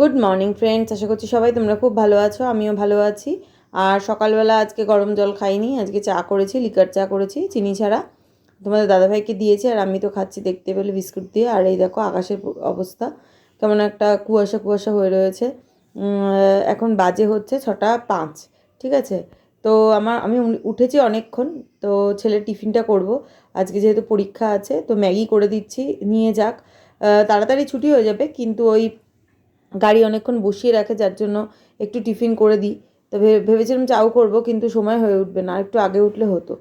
Good morning friends আশা করছি সবাই তোমরা খুব ভালো আছো, আমিও ভালো আছি। আর সকালবেলা আজকে গরম জল খাইনি, আজকে চা করেছি লিকার চা করেছি, চিনি ছাড়া। তোমাদের দাদাভাইকে দিয়েছি, আর আমি তো খাচ্ছি দেখতে পেলে বিস্কুট দিয়ে। আর এই দেখো আকাশের অবস্থা, কেমন একটা কুয়াশা কুয়াশা হয়ে রয়েছে। এখন বাজে হচ্ছে ছটা পাঁচ, ঠিক আছে? তো আমার, আমি উঠেছি অনেকক্ষণ, তো ছেলের টিফিনটা করব। আজকে যেহেতু পরীক্ষা আছে, তো ম্যাগি করে দিচ্ছি, নিয়ে যাক। তাড়াতাড়ি ছুটি হয়ে যাবে, কিন্তু ওই গাড়ি অনেকক্ষণ বসিয়ে রাখে, যার জন্য একটু টিফিন করে দিই। তো ভেবেছিলাম চাও করব, কিন্তু সময় হয়ে উঠবে না একটু আগে উঠলে হতো।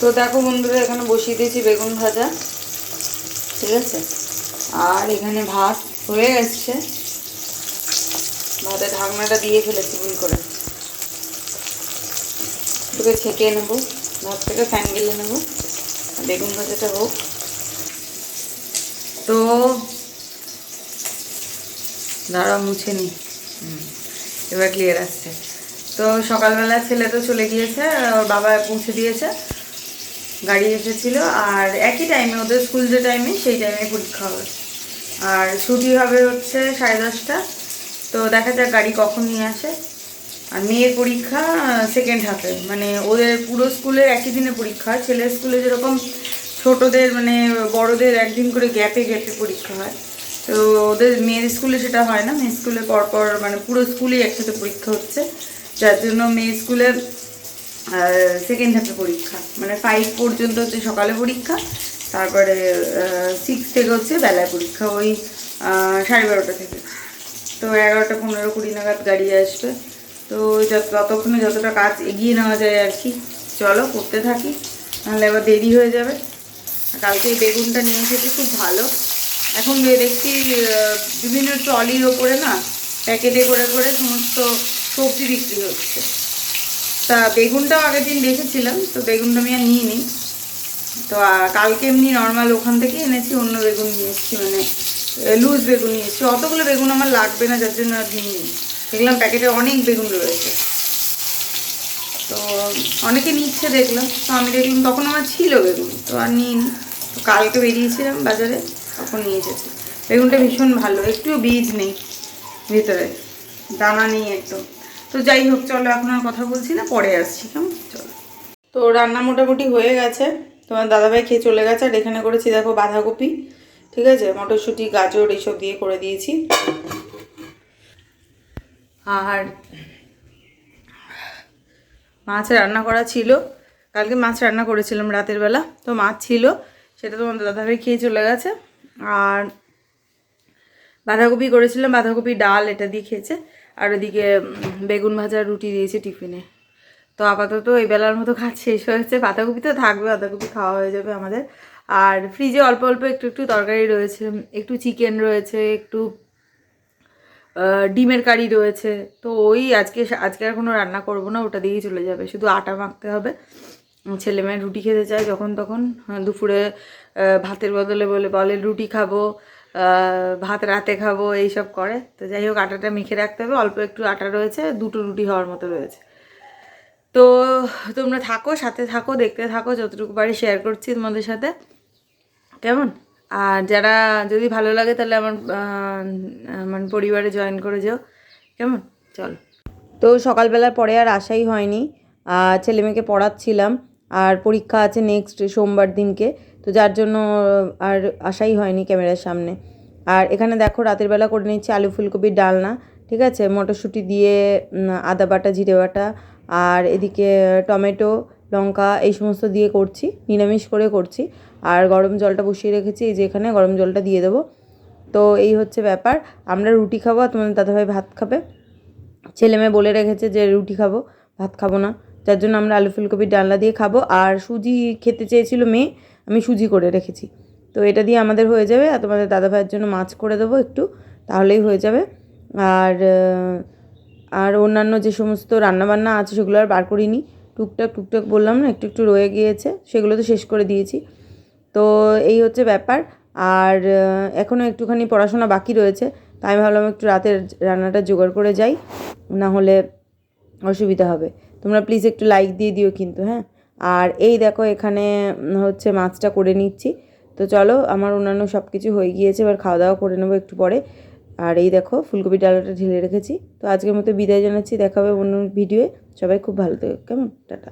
তো দেখো বন্ধুরা, এখানে বসিয়ে দিয়েছি বেগুন ভাজা, ঠিক আছে? আর এখানে ভাত হয়ে গেছে। ভাতের ঢাকনাটা দিয়ে ফেলেছি ভুল করে। তোকে ছেঁকে নেব ভাত থেকে ফ্যান গেলে নেব। বেগুন ভাজাটা হোক। তো দাঁড়া, মুছে নি। এবার ক্লিয়ার আসছে। তো সকালবেলা ছেলে তো চলে গিয়েছে ওর বাবা পৌঁছে দিয়েছে। গাড়ি এসেছিল, আর একই টাইমে ওদের স্কুল যে টাইমে সেই টাইমে পরীক্ষা হবে। আর ছুটি হবে হচ্ছে সাড়ে দশটা। তো দেখা যাক গাড়ি কখন নিয়ে আসে। আর মেয়ের পরীক্ষা সেকেন্ড হাফে মানে ওদের পুরো স্কুলের একই দিনে পরীক্ষা। ছেলের স্কুলে যেরকম ছোটদের মানে বড়দের একদিন করে গ্যাপে গ্যাপে পরীক্ষা হয়। তো ওদের মেয়ের স্কুলে সেটা হয় না। মেয়ের স্কুলে পরপর মানে পুরো স্কুলেই একসাথে পরীক্ষা হচ্ছে। যার জন্য মেয়ের স্কুলে সেকেন্ড হাফে পরীক্ষা। মানে ফাইভ পর্যন্ত হচ্ছে সকালে পরীক্ষা। তারপরে সিক্স থেকে হচ্ছে বেলায় পরীক্ষা। ওই সাড়ে বারোটা থেকে। তো এগারোটা পনেরো কুড়ি নাগাদ গাড়ি আসবে। তো ততক্ষণে যতটা কাজ এগিয়ে নেওয়া যায় আর কি, চলো করতে থাকি, নাহলে আবার দেরি হয়ে যাবে। কালকে এই বেগুনটা নিয়ে এসেছি, খুব ভালো। এখন দেখছি বিভিন্ন ট্রলির ওপরে না, প্যাকেটে করে করে সমস্ত সবজি বিক্রি হচ্ছে। তা বেগুনটাও আগের দিন দেখেছিলাম, তো বেগুনটা আমি আর নিই তো কালকে এমনি নর্মাল ওখান থেকে এনেছি, অন্য বেগুন নিয়ে এসেছি মানে লুজ বেগুন নিয়ে এসেছি। অতগুলো বেগুন আমার লাগবে না, যার জন্য আর নিইনি। দেখলাম প্যাকেটে অনেক বেগুন রয়েছে। তো অনেকে নিচ্ছে দেখলাম, তো আমি দেখলাম তখন আমার ছিল বেগুন, তো আর নিইনি। তো কালকে বেরিয়েছিলাম বাজারে, তখন নিয়ে এসেছি। বেগুনটা ভীষণ ভালো, একটুও বীজ নেই ভিতরে, দানা নেই একদম। তো যাই হোক, চলো এখন আর কথা বলছি না, পরে আসছি, কেমন? চলো। তো রান্না মোটামুটি হয়ে গেছে, তোমার দাদাভাই খেয়ে চলে গেছে, আর এখানে করেছি দেখো বাঁধাকপি, ঠিক আছে? মটরশুঁটি, গাজর, এইসব দিয়ে করে দিয়েছি। আর মাছ রান্না করা ছিল। কালকে মাছ রান্না করেছিলাম রাতের বেলা। তো মাছ ছিল, সেটা তোমার দাদাভাই খেয়ে চলে গেছে। আর বাঁধাকপি করেছিলাম, বাঁধাকপি ডাল এটা দিয়ে খেয়েছে। আর ওদিকে বেগুন ভাজা রুটি দিয়েছে টিফিনে। তো আপাতত এই বেলার মতো কাজ শেষ হয়েছে। বাঁধাকপি তো থাকবে, বাঁধাকপি খাওয়া হয়ে যাবে আমাদের। আর ফ্রিজে অল্প অল্প একটু একটু তরকারি রয়েছে, একটু চিকেন রয়েছে, একটু ডিমের কারি রয়েছে। তো ওই আজকে আজকে আর কোনো রান্না করব না, ওটা দিয়েই চলে যাবে। শুধু আটা মাখতে হবে। ছেলে মেয়ে রুটি খেতে চায় যখন তখন। দুপুরে ভাতের বদলে বলে বলে রুটি খাব ভাত রাতে খাব, এইসব করে। তো যাই হোক, আটাটা মেখে রাখতে হবে। অল্প একটু আটা রয়েছে, দুটো রুটি হওয়ার মতো রয়েছে। তো তোমরা থাকো, সাথে থাকো, দেখতে থাকো, যতটুকু বাড়ি শেয়ার করছি তোমাদের সাথে। কেমন? আর যারা যদি ভালো লাগে তাহলে আমার আমার পরিবারে জয়েন করে যাও। কেমন? চল। তো সকালবেলার পরে আর আসাই হয়নি। ছেলে মেয়েকে পড়াচ্ছিলাম। আর পরীক্ষা আছে নেক্সট সোমবার দিনকে। তো যার জন্য আর আসাই হয়নি ক্যামেরার সামনে। আর এখানে দেখো রাতের বেলা করে নিচ্ছি আলু ফুলকপির ডালনা, ঠিক আছে? মটরশুঁটি দিয়ে আদা বাটা, জিরে বাটা, আর এদিকে টমেটো লঙ্কা এই সমস্ত দিয়ে করছি, নিরামিষ করে করছি। আর গরম জলটা বসিয়ে রেখেছি, এই যে এখানে গরম জলটা দিয়ে দেবো। তো এই হচ্ছে ব্যাপার। আমরা রুটি খাব আর তোমাদের দাদাভাই ভাত খাবে। ছেলে মেয়ে বলে রেখেছে যে রুটি খাব, ভাত খাব না। যার জন্য আমরা আলু ফুলকপির ডালনা দিয়ে খাব। আর সুজি খেতে চেয়েছিল মেয়ে, আমি সুজি করে রেখেছি। তো এটা দিয়ে আমাদের হয়ে যাবে। আর তোমাদের দাদা ভাইয়ের জন্য মাছ করে দেবো একটু, তাহলেই হয়ে যাবে। আর আর অন্যান্য যে সমস্ত রান্নাবান্না আছে, সেগুলো আর বার করিনি। টুকটাক টুকটাক বললাম না, একটু একটু রয়ে গিয়েছে সেগুলো তো শেষ করে দিয়েছি। তো এই হচ্ছে ব্যাপার। আর এখনও একটুখানি পড়াশোনা বাকি রয়েছে, তাই আমি ভাবলাম একটু রাতের রান্নাটা জোগাড় করে যাই, না হলে অসুবিধা হবে। তোমরা প্লিজ একটু লাইক দিয়ে দিও কিন্তু হ্যাঁ? আর এই দেখো এখানে হচ্ছে মাছটা করে নিচ্ছি। তো চলো, আমার অন্যান্য সব কিছু হয়ে গিয়েছে, এবার খাওয়া দাওয়া করে নেব একটু পরে। আর এই দেখো ফুলকপি ডালাটা ঢেলে রেখেছি। তো আজকের মতো বিদায় জানাচ্ছি, দেখাবে অন্য ভিডিওয়ে। সবাই খুব ভালো থাকে, কেমন? টাটা।